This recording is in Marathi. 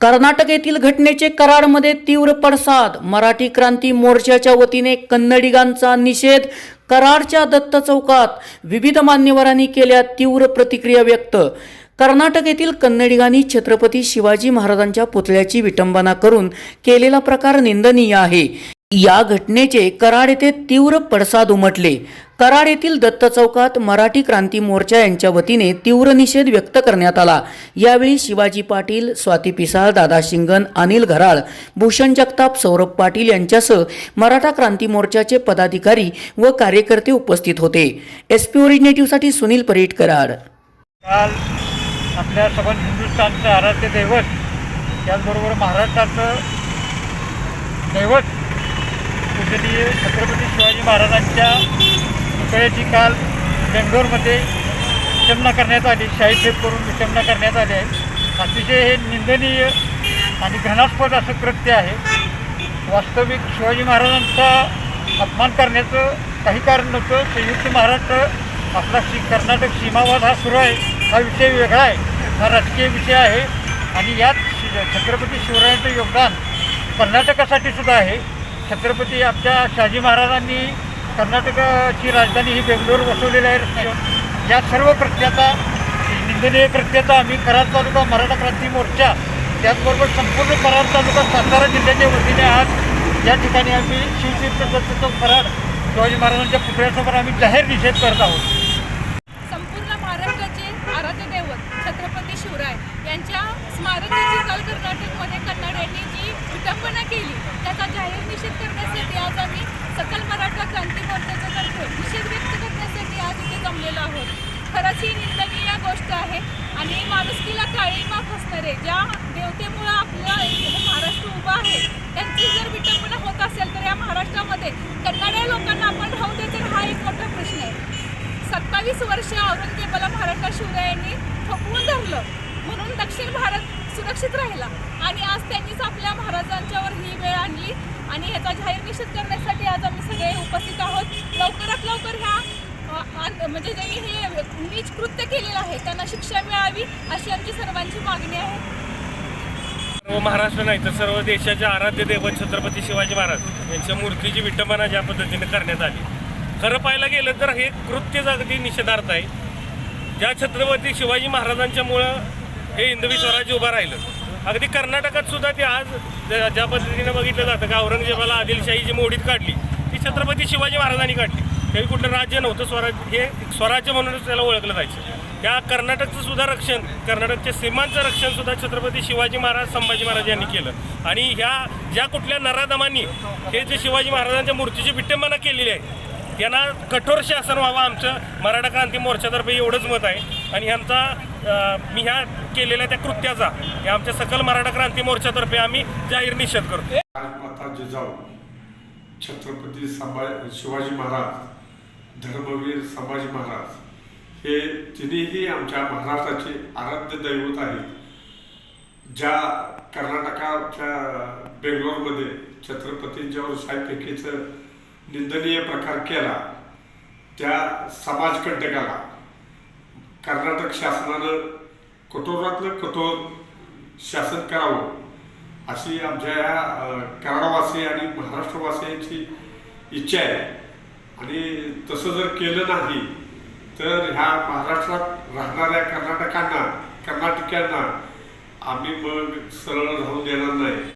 कर्नाटक येथील घटनेचे कराडमध्ये तीव्र पडसाद. मराठी क्रांती मोर्चाच्या वतीने कन्नडिगांचा निषेध कराडच्या दत्त चौकात विविध मान्यवरांनी केल्या तीव्र प्रतिक्रिया व्यक्त. कर्नाटक येथील कन्नडिगांनी छत्रपती शिवाजी महाराजांच्या पुतळ्याची विटंबना करून केलेला प्रकार निंदनीय आहे. या घटनेचे कराड येथे तीव्र पडसाद उमटले. कराड येथील दत्त चौकात मराठी क्रांती मोर्चा यांच्या वतीने तीव्र निषेध व्यक्त करण्यात आला. यावेळी शिवाजी पाटील स्वाती पिसाळ दादा शिंगण अनिल घराळ भूषण जगताप सौरभ पाटील यांच्यासह मराठा क्रांती मोर्चाचे पदाधिकारी व कार्यकर्ते उपस्थित होते. एस पी ओरिजिनेटिव्हसाठी सुनील परेड कराड. काल आपल्या सबंध हिंदुस्थानचं आराध्य दैवत त्याचबरोबर महाराष्ट्राचं दैवत पूजनीय छत्रपती शिवाजी महाराजांच्या पुतळ्याची काल बेंगलोरमध्ये विटंबना करण्यात आली शाही फेप करून विटंबना करण्यात आली आहे. अतिशय हे निंदनीय आणि घृणास्पद असं कृत्य आहे. वास्तविक शिवाजी महाराजांचा अपमान करण्याचं काही कारण नव्हतं. संयुक्त महाराष्ट्र आपला शि कर्नाटक सीमावाद हा सुरू आहे. हा विषय वेगळा आहे. हा राजकीय विषय आहे. आणि यात शि- छत्रपती शिवरायांचं योगदान कर्नाटकासाठी सुद्धा आहे. छत्रपती आपल्या शहाजी महाराजांनी कर्नाटकाची राजधानी ही बेंगलोर वसवलेली आहे. या सर्व कृत्याचा निंदनीय कृत्याचा आम्ही कराड तालुका मराठा क्रांती मोर्चा त्याचबरोबर संपूर्ण कराड तालुका सातारा जिल्ह्याच्या वतीने आज या ठिकाणी आम्ही शिवतीर्थ दत्त कराड शिवाजी महाराजांच्या पुतळ्यासमोर आम्ही जाहीर निषेध करत आहोत. संपूर्ण महाराष्ट्राचे आराध्य दैवत छत्रपती शिवराय यांच्या स्मारकाची काल कर्नाटकमध्ये कन्नड यांनी जी विटंबना केली त्याचा जाहीर निषेध करण्यासाठी आज आम्ही सकल मराठा क्रांती मोर्चाच्या तर्फे निषेध व्यक्त करण्यासाठी आज इथे जमलेलो आहोत खरंच ही निंदनीय गोष्ट आहे. आणि माणुसकीला काळीमा फसणारे ज्या देवतेमुळं आपलं हे महाराष्ट्र उभं आहे त्यांची जर विटंबना होत असेल तर या महाराष्ट्रामध्ये कन्नड्या लोकांना आपण राहू तर हा एक मोठा प्रश्न आहे. सत्तावीस वर्ष औरंगजेबाला महाराष्ट्र शिवरायांनी थोपवून धरलं. म्हणून दक्षिण भारत सुरक्षित राहिला. आणि आज त्यांनीच आपल्या महाराजांच्यावर ही वेळ आणली. आणि ह्याचा जाहीर निषेध करण्यासाठी आज आम्ही सगळे उपस्थित आहोत. लवकरात लवकर ह्या म्हणजे जे हे नीच कृत्य केलेलं आहे त्यांना शिक्षा मिळावी अशी आमची सर्वांची मागणी आहे. सर्व महाराष्ट्र नाही तर सर्व देशाचे आराध्य देवन छत्रपती शिवाजी महाराज यांच्या मूर्तीची विटंबना ज्या पद्धतीने करण्यात आली. खरं पाहायला गेलं तर हे कृत्यच अगदी निषेधार्थ आहे. ज्या छत्रपती शिवाजी महाराजांच्यामुळं हे हिंदवी स्वराज्य उभं राहिलं. अगदी कर्नाटकात सुद्धा ते आज ज्या ज्या पद्धतीने बघितलं जातं का औरंगजेबाला आदिलशाही जी मोडीत काढली ती छत्रपती शिवाजी महाराजांनी काढली. त्यावेळी कुठलं राज्य नव्हतं स्वराज्य हे स्वराज्य म्हणूनच त्याला ओळखलं जायचं. त्या कर्नाटकचं सुद्धा रक्षण कर्नाटकच्या सीमांचं रक्षण सुद्धा छत्रपती शिवाजी महाराज संभाजी महाराज यांनी केलं. आणि ह्या ज्या कुठल्या नराधमांनी हे जे शिवाजी महाराजांच्या मूर्तीची विटंबना केलेली आहे यांना कठोर शासन व्हावं आमचं मराठा क्रांती मोर्चातर्फे एवढंच मत आहे. आणि ह्यांचा मी ह्या केलेल्या त्या कृत्याचा या आमच्या सकल मराठा क्रांती मोर्चातर्फे आम्ही जाहीर निषेध करतो जिजाऊ छत्रपती संभाजी शिवाजी महाराज धर्मवीर संभाजी महाराज. हे तिन्हीही आमच्या महाराष्ट्राचे आराध्य दैवत आहेत. ज्या कर्नाटकाच्या बेंगलोरमध्ये छत्रपतींच्यावर सायपेकीचं निंदनीय प्रकार केला त्या समाजकंटकाला कर्नाटक शासनानं कठोरातलं कठोर शासन करावं अशी आमच्या या अ, कराडवासी आणि महाराष्ट्रवासियांची इच्छा आहे. आणि तसं जर केलं नाही तर ह्या महाराष्ट्रात राहणाऱ्या कर्नाटकांना कर्नाटकांना आम्ही मग सरळ राहून देणार नाही.